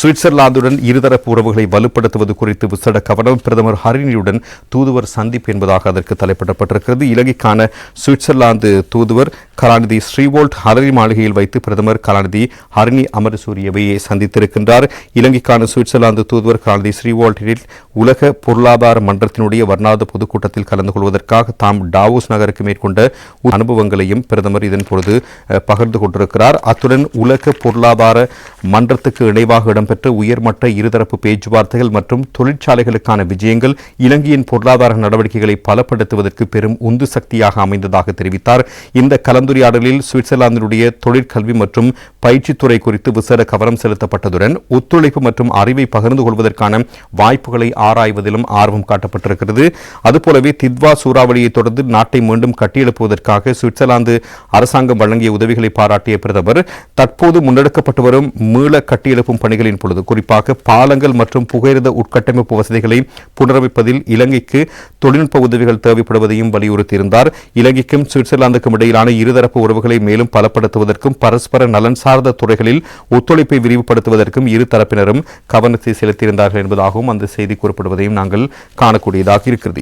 சுவிட்சர்லாந்துடன் இருதரப்பு உறவுகளை வலுப்படுத்துவது குறித்து விசேட கவனம் பிரதமர் ஹரிணியுடன் தூதுவர் சந்திப்பு என்பதாக அதற்கு தலைப்பிடப்பட்டிருக்கிறது. இலங்கைக்கான சுவிட்சர்லாந்து தூதுவர் கலாநிதி ஸ்ரீவோல்ட் ஹரணி மாளிகையில் வைத்து பிரதமர் கலாநிதி ஹரிணி அமரசூரியவையை சந்தித்திருக்கின்றார். இலங்கைக்கான சுவிட்சர்லாந்து தூதுவர் கலாநிதி ஸ்ரீவோல்ட்டில் உலக பொருளாதார மன்றத்தினுடைய வர்ணாத பொதுக்கூட்டத்தில் கலந்து கொள்வதற்காக தாம் டாவோஸ் நகருக்கு மேற்கொண்ட அனுபவங்களையும் பிரதமர் இதன் பொழுது பகிர்ந்து கொண்டிருக்கிறார். அத்துடன் உலக பொருளாதார மன்றத்துக்கு இணைவாக இடம்பெற்ற உயர்மட்ட இருதரப்பு பேச்சுவார்த்தைகள் மற்றும் தொழிற்சாலைகளுக்கான விஜயங்கள் இலங்கையின் பொருளாதார நடவடிக்கைகளை பலப்படுத்துவதற்கு பெரும் உந்து சக்தியாக அமைந்ததாக தெரிவித்தார். இந்த கலந்துரையாடலில் சுவிட்சர்லாந்தினுடைய தொழிற்கல்வி மற்றும் பயிற்சித்துறை குறித்து விசேட கவனம் செலுத்தப்பட்டதுடன் ஒத்துழைப்பு மற்றும் அறிவை பகிர்ந்து கொள்வதற்கான வாய்ப்புகளை ஆராய்வதிலும் ஆர்வம் காட்டப்பட்டிருக்கிறது. அதுபோலவே தித்வா சூறாவளியை தொடர்ந்து நாட்டை மீண்டும் கட்டியெழுப்புவதற்காக சுவிட்சர்லாந்து அரசாங்கம் வழங்கிய உதவிகளை பாராட்டிய பிரதமர் தற்போது முன்னெடுக்கப்பட்டு வரும் மீள கட்டியெழுப்பும் பணிகள் பணிகளின் பொழுது குறிப்பாக பாலங்கள் மற்றும் புகையிரத உட்கட்டமைப்பு வசதிகளை புனரமைப்பதில் இலங்கைக்கு தொழில்நுட்ப உதவிகள் தேவைப்படுவதையும் வலியுறுத்தியிருந்தார். இலங்கைக்கும் சுவிட்சர்லாந்துக்கும் இடையிலான இருதரப்பு உறவுகளை மேலும் பலப்படுத்துவதற்கும் பரஸ்பர நலன் சார்ந்த துறைகளில் ஒத்துழைப்பை விரிவுபடுத்துவதற்கும் இரு தரப்பினரும் கவனத்தை செலுத்தியிருந்தார்கள் என்பதாகவும் அந்த செய்தி குறிப்பிடுவதையும் நாங்கள் காணக்கூடியதாக இருக்கிறது.